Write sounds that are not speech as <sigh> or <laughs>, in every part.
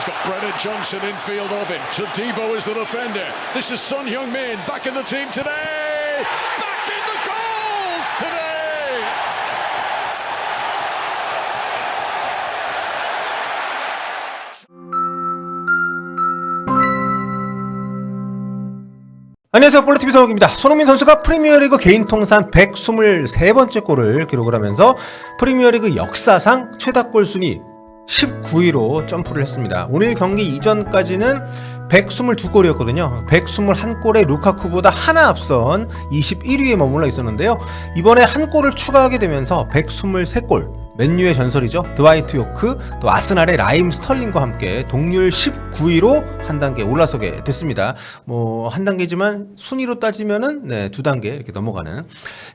He's got Brennan Johnson in field of him. Tadibo is the defender. This is Son Heung-min back in the team today. Back in the goals today. 안녕하세요. 볼로TV 성욱입니다. 손흥민 선수가 프리미어리그 개인 통산 123번째 골을 기록을 하면서 프리미어리그 역사상 최다 골 순위 19위로 점프를 했습니다. 오늘 경기 이전까지는 122골이었거든요. 121골에 루카쿠보다 하나 앞선 21위에 머물러 있었는데요. 이번에 한 골을 추가하게 되면서 123골, 맨유의 전설이죠. 드와이트 요크, 또 아스날의 라임 스털링과 함께 동률 19위로 한 단계 올라서게 됐습니다. 뭐 한 단계지만 순위로 따지면은 네, 두 단계 이렇게 넘어가는.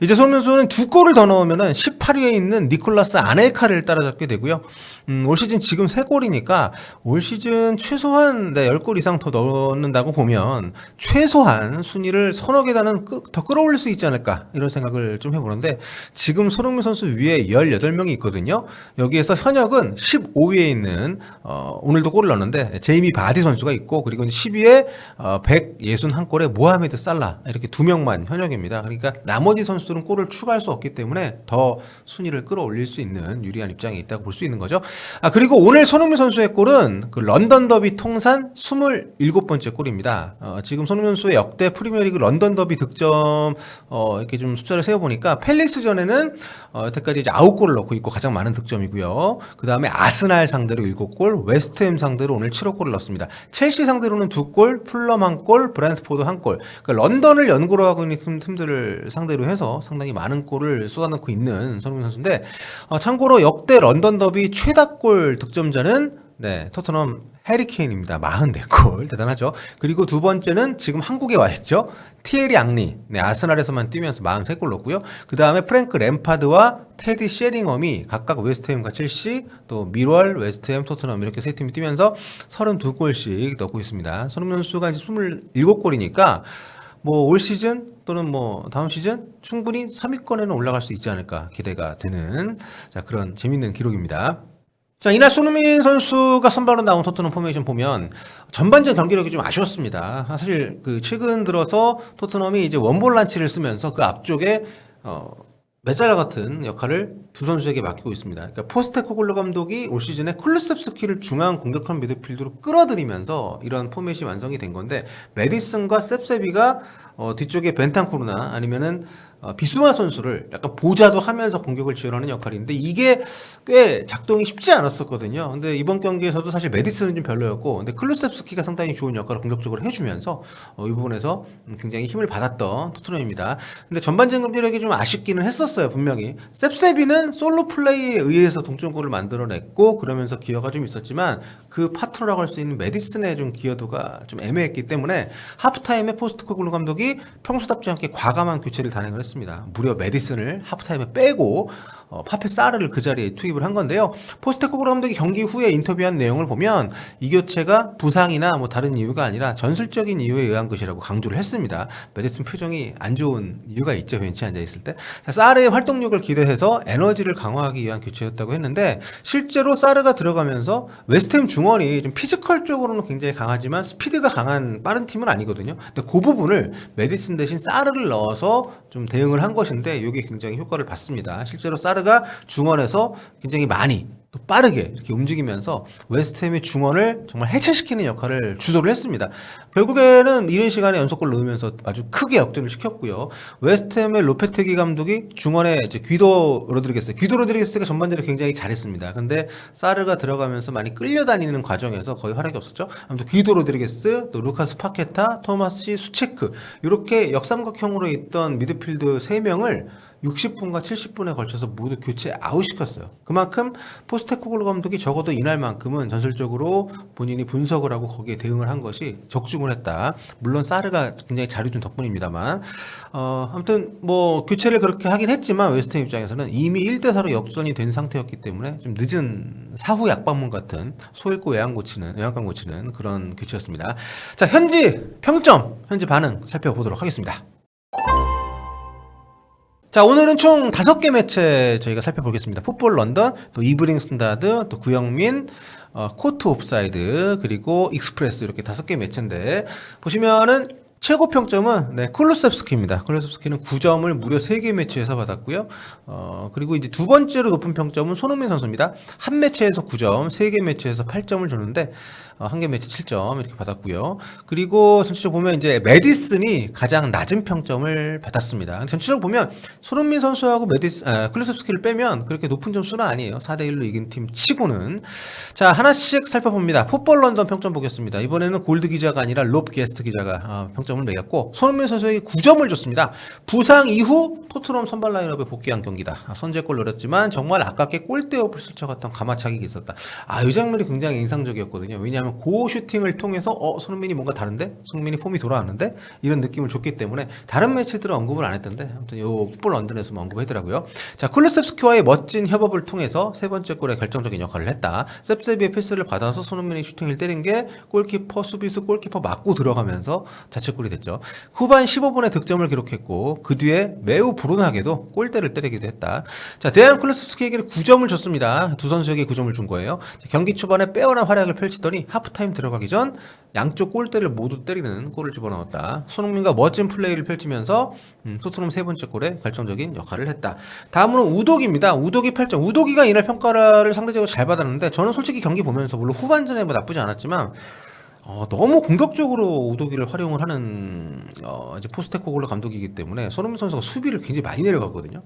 이제 손 선수는 두 골을 더 넣으면은 18위에 있는 니콜라스 아넬카를 따라잡게 되고요. 음, 올 시즌 지금 세 골이니까 올 시즌 최소한 네, 10골 이상 더 넣는다고 보면 최소한 순위를 서너 계단은 끄- 더 끌어올릴 수 있지 않을까 이런 생각을 좀 해보는데 지금 손흥민 선수 위에 18명이 있거든요. 여기에서 현역은 15위에 있는 어, 오늘도 골을 넣었는데 제이미 바디 선수가 있고 그리고 10위에 어, 161골에 모하메드 살라 이렇게 두 명만 현역입니다. 그러니까 나머지 선수들은 골을 추가할 수 없기 때문에 더 순위를 끌어올릴 수 있는 유리한 입장에 있다고 볼 수 있는 거죠. 아 그리고 오늘 손흥민 선수의 골은 그 런던 더비 통산 27번째 골입니다. 어, 지금 손흥민 선수의 역대 프리미어리그 런던 더비 득점 어, 이렇게 좀 숫자를 세어 보니까 펠리스전에는 어, 여태까지 이제 9골을 넣고 있고 가장 많은 득점이고요. 그 다음에 아스날 상대로 7골, 웨스트햄 상대로 오늘 7호 골을 넣었습니다. 첼시 상대로는 2골, 풀럼 1골, 브랜트포드 1골. 그러니까 런던을 연고로 하고 있는 팀, 팀들을 상대로 해서 상당히 많은 골을 쏟아넣고 있는 손흥민 선수인데 어, 참고로 역대 런던 더비 최다골 득점자는 네, 토트넘 해리케인입니다. 44골. 대단하죠. 그리고 두 번째는 지금 한국에 와 있죠. 티에리 앙리. 네, 아스날에서만 뛰면서 43골 넣었고요. 그 다음에 프랭크 램파드와 테디 셰링엄이 각각 웨스트햄과 첼시, 또 미월, 웨스트햄, 토트넘 이렇게 세 팀이 뛰면서 32골씩 넣고 있습니다. 손흥민 선수가 이제 27골이니까 뭐 올 시즌 또는 뭐 다음 시즌 충분히 3위권에는 올라갈 수 있지 않을까 기대가 되는 자, 그런 재밌는 기록입니다. 자, 이날 손흥민 선수가 선발로 나온 토트넘 포메이션 보면 전반전 경기력이 좀 아쉬웠습니다. 사실 그 최근 들어서 토트넘이 이제 원볼 란치를 쓰면서 그 앞쪽에 어 메자라 같은 역할을 두 선수에게 맡기고 있습니다. 그러니까 포스테코글로 감독이 올 시즌에 쿨루셉스키를 중앙 공격형 미드필드로 끌어들이면서 이런 포맷이 완성이 된 건데 메디슨과 셉세비가 어, 뒤쪽에 벤탄쿠르나 아니면은 어, 비수마 선수를 약간 보좌도 하면서 공격을 지원하는 역할인데 이게 꽤 작동이 쉽지 않았었거든요. 근데 이번 경기에서도 사실 메디슨은 좀 별로였고, 근데 클루셉스키가 상당히 좋은 역할을 공격적으로 해주면서 어, 이 부분에서 음, 굉장히 힘을 받았던 토트넘입니다. 근데 전반전 경기력이 좀 아쉽기는 했었어요, 분명히. 셉세비는 솔로 플레이에 의해서 동점골을 만들어냈고 그러면서 기여가 좀 있었지만 그 파트너라고 할 수 있는 메디슨의 좀 기여도가 좀 애매했기 때문에 하프타임에 포스트코글루 감독이 평소답지 않게 과감한 교체를 단행을 했습니다. 무려 메디슨을 하프타임에 빼고 어, 파페 사르를 그 자리에 투입을 한 건데요. 포스테코글루 감독이 경기 후에 인터뷰한 내용을 보면 이 교체가 부상이나 뭐 다른 이유가 아니라 전술적인 이유에 의한 것이라고 강조를 했습니다. 메디슨 표정이 안 좋은 이유가 있죠. 벤치에 앉아 있을 때. 자, 사르의 활동력을 기대해서 에너지를 강화하기 위한 교체였다고 했는데 실제로 사르가 들어가면서 웨스트햄 중원이 좀 피지컬적으로는 굉장히 강하지만 스피드가 강한 빠른 팀은 아니거든요. 근데 그 부분을 메디슨 대신 사르를 넣어서 좀 대응을 한 것인데 이게 굉장히 효과를 봤습니다. 실제로 사르가 중원에서 굉장히 많이 또 빠르게 이렇게 움직이면서 웨스트햄의 중원을 정말 해체시키는 역할을 주도를 했습니다. 결국에는 이른 시간에 연속골 넣으면서 아주 크게 역전을 시켰고요. 웨스트햄의 로페테기 감독이 중원에 이제 귀도 로드리게스, 귀도 로드리게스가 전반전에 굉장히 잘했습니다. 근데 사르가 들어가면서 많이 끌려다니는 과정에서 거의 활약이 없었죠. 아무튼 귀도 로드리게스, 또 루카스 파케타, 토마스 수체크 이렇게 역삼각형으로 있던 미드필드 3명을 60분과 70분에 걸쳐서 모두 교체 아웃시켰어요. 그만큼 포스테코글루 감독이 적어도 이날만큼은 전술적으로 본인이 분석을 하고 거기에 대응을 한 것이 적중을 했다. 물론 사르가 굉장히 잘해준 덕분입니다만 어, 아무튼 뭐 교체를 그렇게 하긴 했지만 웨스트햄 입장에서는 이미 1대 4로 역전이 된 상태였기 때문에 좀 늦은 사후 약방문 같은 소 읽고 외양 고치는 외양간 고치는 그런 교체였습니다. 자 현지 평점 현지 반응 살펴보도록 하겠습니다. 자 오늘은 총 다섯 개 매체 저희가 살펴보겠습니다. 풋볼 런던, 또 이브닝 스탠다드, 또 구영민, 어, 코트 옵사이드 그리고 익스프레스 이렇게 다섯 개 매체인데 보시면은 최고 평점은 네, 쿨루셉스키입니다. 쿨루셉스키는 9점을 무려 3개 매체에서 받았고요. 어, 그리고 이제 두 번째로 높은 평점은 손흥민 선수입니다. 한 매체에서 9점, 3개 매체에서 8점을 줬는데 어, 한개 매체 7점 이렇게 받았고요. 그리고 전체적으로 보면 이제 메디슨이 가장 낮은 평점을 받았습니다. 전체적으로 보면 손흥민 선수하고 메디슨, 아, 쿨루셉스키를 빼면 그렇게 높은 점수는 아니에요. 4대 1로 이긴 팀 치고는 자 하나씩 살펴봅니다. 풋볼 런던 평점 보겠습니다. 이번에는 골드 기자가 아니라 롭 게스트 기자가 어, 평점 을 매겼고 손흥민 선수에게 9점을 줬습니다. 부상 이후 토트넘 선발 라인업에 복귀한 경기다. 아, 선제골 노렸지만 정말 아깝게 골대 옆을 스쳐갔던 가마차기가 있었다. 아 이 장면이 굉장히 인상적이었거든요. 왜냐하면 고 슈팅을 통해서 어 손흥민이 뭔가 다른데 손흥민이 폼이 돌아왔는데 이런 느낌을 줬기 때문에 다른 매체들은 언급을 안 했던데 아무튼 요 풋볼 런던에서만 언급하더라고요. 자 쿨루셉스키와의 멋진 협업을 통해서 세 번째 골에 결정적인 역할을 했다. 셉세비의 패스를 받아서 손흥민이 슈팅을 때린 게 골키퍼 수비수 골키퍼 맞고 들어가면서 자책 골이 됐죠. 후반 15분에 득점을 기록했고 그 뒤에 매우 불운하게도 골대를 때리기도 했다. 자 대한 쿨루셉스키에게 9점을 줬습니다. 두 선수에게 9점을 준 거예요. 자, 경기 초반에 빼어난 활약을 펼치더니 하프타임 들어가기 전 양쪽 골대를 모두 때리는 골을 집어넣었다. 손흥민과 멋진 플레이를 펼치면서 음, 토트넘 세 번째 골에 결정적인 역할을 했다. 다음으로는 우독입니다. 우독이 8점. 우독이가 이날 평가를 상대적으로 잘 받았는데 저는 솔직히 경기 보면서 물론 후반전에 뭐 나쁘지 않았지만 어, 너무 공격적으로 우도기를 활용을 하는 어, 이제 포스테코글로 감독이기 때문에 손흥민 선수가 수비를 굉장히 많이 내려갔거든요.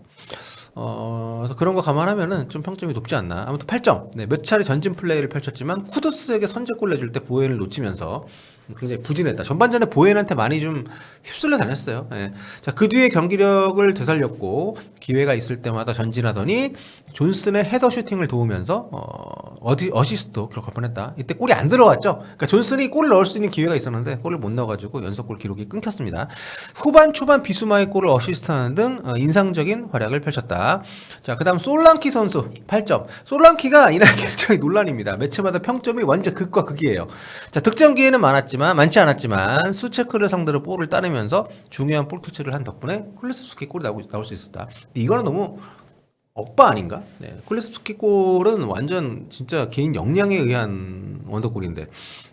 어, 그래서 그런 거 감안하면은 좀 평점이 높지 않나. 아무튼 8점. 네, 몇 차례 전진 플레이를 펼쳤지만 쿠두스에게 선제골 내줄 때 보엔을 놓치면서 굉장히 부진했다. 전반전에 보엔한테 많이 좀 휩쓸려 다녔어요. 예. 자, 그 뒤에 경기력을 되살렸고 기회가 있을 때마다 전진하더니 존슨의 헤더 슈팅을 도우면서 어, 어디 어시스트도 기록할 뻔했다. 이때 골이 안 들어갔죠. 그러니까 존슨이 골을 넣을 수 있는 기회가 있었는데 골을 못 넣어가지고 연속골 기록이 끊겼습니다. 후반 초반 비수마의 골을 어시스트하는 등 어, 인상적인 활약을 펼쳤다. 자, 그다음 솔랑키 선수 8점. 솔랑키가 이날 <laughs> 굉장히 논란입니다. 매체마다 평점이 완전 극과 극이에요. 자, 득점 기회는 많았지만 많지 않았지만 수체크를 상대로 볼을 따내면서 중요한 볼 터치를 한 덕분에 쿨레스스키 골이 나올, 나올 수 있었다. 이거는 너무 억바 아닌가? 네. 쿨레스키 골은 완전 진짜 개인 역량에 의한 원더골인데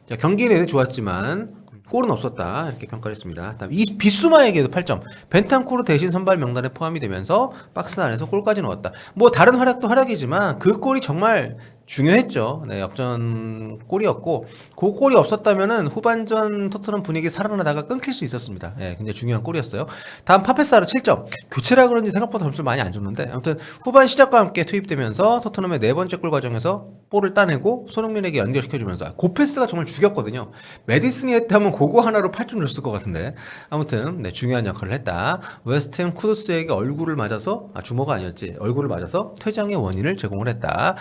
자, 경기 내내 좋았지만 골은 없었다 이렇게 평가를 했습니다. 다음 이 비수마에게도 8점. 벤탄코르 대신 선발 명단에 포함이 되면서 박스 안에서 골까지 넣었다. 뭐 다른 활약도 활약이지만 그 골이 정말 중요했죠. 네, 역전 골이었고 그 골이 없었다면은 후반전 토트넘 분위기 살아나다가 끊길 수 있었습니다. 예, 굉장히 중요한 골이었어요. 다음 파페사르 7점. 교체라 그런지 생각보다 점수를 많이 안 줬는데 아무튼 후반 시작과 함께 투입되면서 토트넘의 네 번째 골 과정에서 볼을 따내고 손흥민에게 연결시켜 주면서 그 패스가 정말 죽였거든요. 메디슨이 했다면 그거 하나로 8점 줬을 것 같은데 아무튼 네, 중요한 역할을 했다. 웨스트햄 쿠두스에게 얼굴을 맞아서 아 주먹 아니었지 얼굴을 맞아서 퇴장의 원인을 제공을 했다.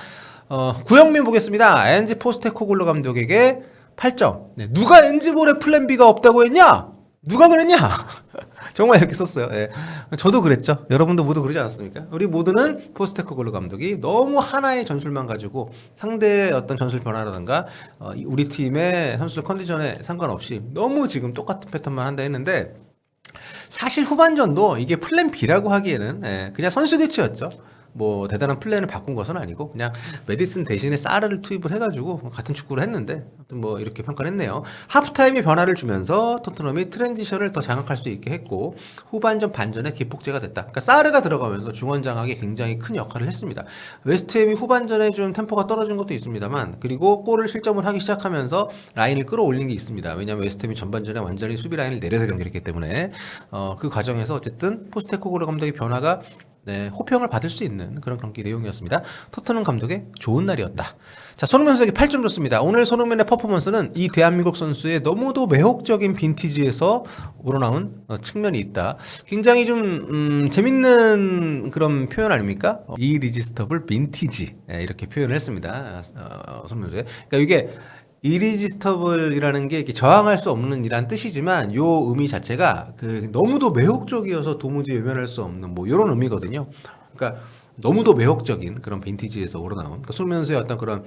어, 구영민 보겠습니다. 엔지 포스테코글로 감독에게 8점. 네, 누가 엔지볼에 플랜 B가 없다고 했냐? 누가 그랬냐? <laughs> 정말 이렇게 썼어요. 예. 저도 그랬죠. 여러분도 모두 그러지 않았습니까? 우리 모두는 포스테코글로 감독이 너무 하나의 전술만 가지고 상대의 어떤 전술 변화라든가 어, 이- 우리 팀의 선수 컨디션에 상관없이 너무 지금 똑같은 패턴만 한다 했는데 사실 후반전도 이게 플랜 B라고 하기에는 예, 그냥 선수 교체였죠. 뭐 대단한 플랜을 바꾼 것은 아니고 그냥 메디슨 대신에 사르를 투입을 해가지고 같은 축구를 했는데 아무튼 뭐 이렇게 평가를 했네요. 하프타임에 변화를 주면서 토트넘이 트랜지션을 더 장악할 수 있게 했고 후반전 반전에 기폭제가 됐다. 그러니까 사르가 들어가면서 중원 장악에 굉장히 큰 역할을 했습니다. 웨스트햄이 후반전에 좀 템포가 떨어진 것도 있습니다만 그리고 골을 실점을 하기 시작하면서 라인을 끌어올린 게 있습니다. 왜냐하면 웨스트햄이 전반전에 완전히 수비 라인을 내려서 경기를 했기 때문에 어, 그 과정에서 어쨌든 포스테코그로 감독의 변화가 네, 호평을 받을 수 있는 그런 경기 내용이었습니다. 토트넘 감독의 좋은 날이었다. 자, 손흥민 선수에게 8점 줬습니다. 오늘 손흥민의 퍼포먼스는 이 대한민국 선수의 너무도 매혹적인 빈티지에서 우러나온 어, 측면이 있다. 굉장히 좀 음, 재밌는 그런 표현 아닙니까? 어, 이리지스터블 빈티지 네, 이렇게 표현을 했습니다. 어, 손흥민 선수. 그러니까 이게 이리지스터블이라는 게 이렇게 저항할 수 없는 이란 뜻이지만 요 의미 자체가 그 너무도 매혹적이어서 도무지 외면할 수 없는 뭐 이런 의미거든요. 그러니까 너무도 매혹적인 그런 빈티지에서 우러나온 그러니까 선수의 어떤 그런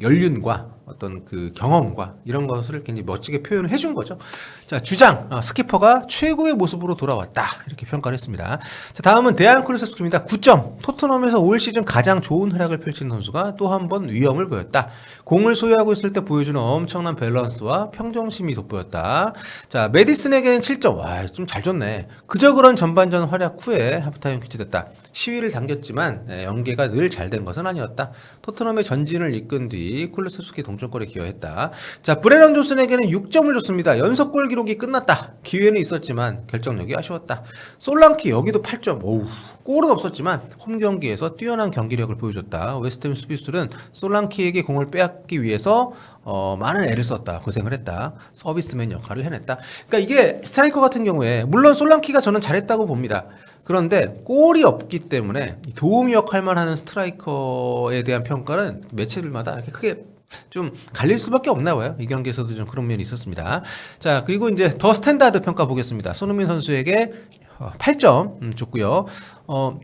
연륜과 어떤 그 경험과 이런 것을 굉장히 멋지게 표현을 해준 거죠. 자 주장 어, 스키퍼가 최고의 모습으로 돌아왔다 이렇게 평가를 했습니다. 자 다음은 대한 크루세스입니다. 9점 토트넘에서 올 시즌 가장 좋은 활약을 펼친 선수가 또 한 번 위험을 보였다. 공을 소유하고 있을 때 보여주는 엄청난 밸런스와 평정심이 돋보였다. 자 메디슨에게는 7점 와좀 잘 줬네. 그저 그런 전반전 활약 후에 하프타임 교체됐다. 시위를 당겼지만 예, 연계가 늘 잘 된 것은 아니었다. 토트넘의 전진을 이끈 뒤 쿨루스스키 동점골에 기여했다. 자 브레넌 존슨에게는 6점을 줬습니다. 연속골 기록이 끝났다. 기회는 있었지만 결정력이 아쉬웠다. 솔랑키 여기도 8점. 오우 골은 없었지만 홈 경기에서 뛰어난 경기력을 보여줬다. 웨스트햄 수비수들은 솔랑키에게 공을 빼앗기 위해서 어, 많은 애를 썼다. 고생을 했다. 서비스맨 역할을 해냈다. 그러니까 이게 스트라이커 같은 경우에 물론 솔랑키가 저는 잘했다고 봅니다. 그런데 골이 없기 때문에 이 도움이 역할만 하는 스트라이커에 대한 평가는 매체들마다 이렇게 크게 좀 갈릴 수밖에 없나 봐요. 이 경기에서도 좀 그런 면이 있었습니다. 자, 그리고 이제 더 스탠다드 평가 보겠습니다. 손흥민 선수에게 어, 8점 음, 줬고요. 어,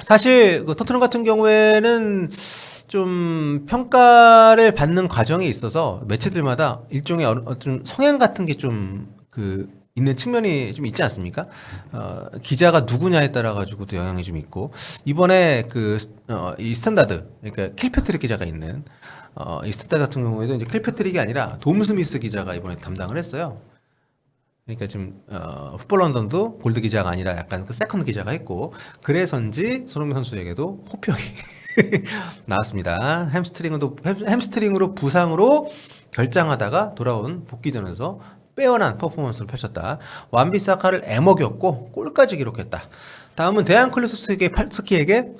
사실 그 토트넘 같은 경우에는 좀 평가를 받는 과정에 있어서 매체들마다 일종의 어, 좀 성향 같은 게 좀그 있는 측면이 좀 있지 않습니까? 어, 기자가 누구냐에 따라 가지고도 영향이 좀 있고 이번에 그 어, 이 스탠다드 그러니까 킬패트릭 기자가 있는 어, 이 스탠다드 같은 경우에도 이제 킬패트릭이 아니라 돔 스미스 기자가 이번에 담당을 했어요. 그러니까 지금 어, 풋볼 런던도 골드 기자가 아니라 약간 그 세컨드 기자가 했고 그래서인지 손흥민 선수에게도 호평이 <laughs> 나왔습니다. 햄스트링으로 햄- 햄스트링으로 부상으로 결장하다가 돌아온 복귀전에서 빼어난 퍼포먼스를 펼쳤다. 완비사카를 애먹였고 골까지 기록했다. 다음은 대한 클루스키에게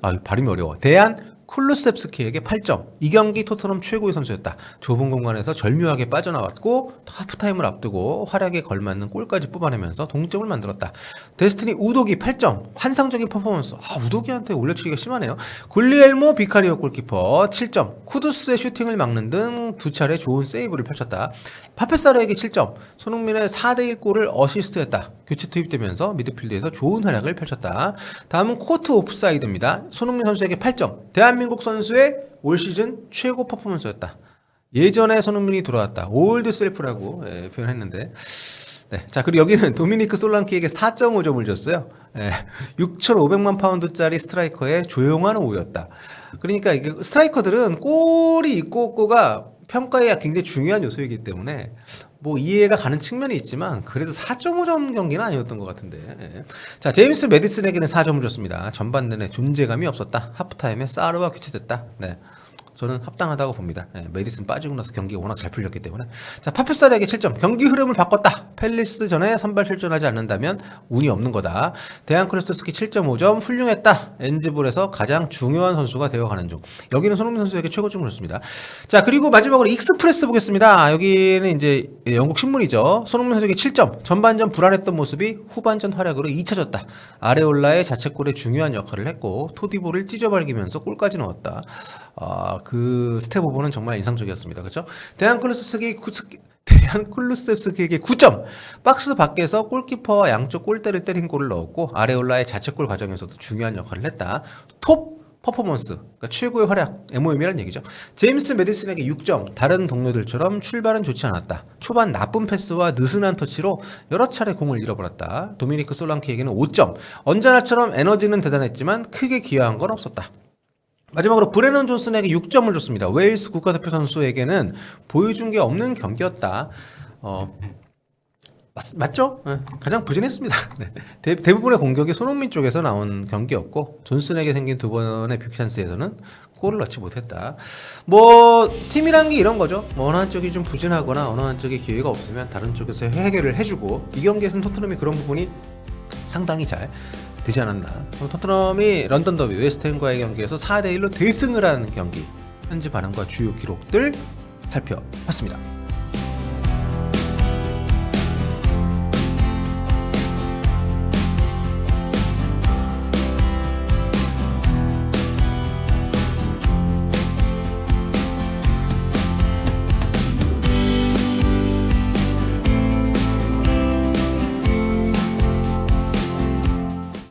아 발음이 어려워. 대한 쿨루셉스키에게 8점. 이 경기 토트넘 최고의 선수였다. 좁은 공간에서 절묘하게 빠져나왔고 하프타임을 앞두고 활약에 걸맞는 골까지 뽑아내면서 동점을 만들었다. 데스티니 우도기 8점. 환상적인 퍼포먼스. 아, 우도기한테 올려치기가 심하네요. 굴리엘모 비카리오 골키퍼 7점. 쿠두스의 슈팅을 막는 등 두 차례 좋은 세이브를 펼쳤다. 파페사르에게 7점. 손흥민의 4대1 골을 어시스트했다. 교체 투입되면서 미드필드에서 좋은 활약을 펼쳤다. 다음은 코트 오프사이드입니다. 손흥민 선수에게 8점. 대한민국 선수의 올 시즌 최고 퍼포먼스였다. 예전에 손흥민이 돌아왔다. 올드 셀프라고 예, 표현했는데. 네. 자, 그리고 여기는 도미니크 솔랑키에게 4.5점을 줬어요. 예, 6,500만 파운드짜리 스트라이커의 조용한 오였다. 그러니까 이게 스트라이커들은 골이 있고 없고가 평가에 굉장히 중요한 요소이기 때문에 뭐 이해가 가는 측면이 있지만 그래도 4.5점 경기는 아니었던 것 같은데. 예. 자, 제임스 메디슨에게는 4점을 줬습니다. 전반 내내 존재감이 없었다. 하프타임에 사르와 교체됐다. 네. 저는 합당하다고 봅니다. 예, 메디슨 빠지고 나서 경기가 워낙 잘 풀렸기 때문에. 자, 파페사르에게 7점. 경기 흐름을 바꿨다. 펠리스 전에 선발 출전하지 않는다면 운이 없는 거다. 대한 크루스스키 7.5점. 훌륭했다. 엔즈볼에서 가장 중요한 선수가 되어가는 중. 여기는 손흥민 선수에게 최고점을 줬습니다. 자, 그리고 마지막으로 익스프레스 보겠습니다. 여기는 이제 영국 신문이죠. 손흥민 선수에게 7점. 전반전 불안했던 모습이 후반전 활약으로 잊혀졌다. 아레올라의 자책골에 중요한 역할을 했고 토디보를 찢어발기면서 골까지 넣었다. 아, 그 스텝 오버는 정말 인상적이었습니다. 그렇죠? 대한 클루스스키 대한 쿨루셉스키에게 9점. 박스 밖에서 골키퍼와 양쪽 골대를 때린 골을 넣었고 아레올라의 자책골 과정에서도 중요한 역할을 했다. 톱 퍼포먼스, 그러니까 최고의 활약, MOM이란 얘기죠. 제임스 메디슨에게 6점, 다른 동료들처럼 출발은 좋지 않았다. 초반 나쁜 패스와 느슨한 터치로 여러 차례 공을 잃어버렸다. 도미니크 솔랑키에게는 5점, 언제나처럼 에너지는 대단했지만 크게 기여한 건 없었다. 마지막으로 브레넌 존슨에게 6점을 줬습니다. 웨일스 국가대표 선수에게는 보여준 게 없는 경기였다. 어, 맞, 맞죠? 네, 가장 부진했습니다. <laughs> 네. 대, 대부분의 공격이 손흥민 쪽에서 나온 경기였고 존슨에게 생긴 두 번의 빅찬스에서는 골을 넣지 못했다. 뭐 팀이란 게 이런 거죠. 뭐 어느 한쪽이 좀 부진하거나 어느 한쪽에 기회가 없으면 다른 쪽에서 해결을 해주고 이 경기에서는 토트넘이 그런 부분이 상당히 잘 되지 않았나. 토트넘이 런던 더비 웨스트햄과의 경기에서 4대 1로 대승을 한 경기 현지 반응과 주요 기록들 살펴봤습니다.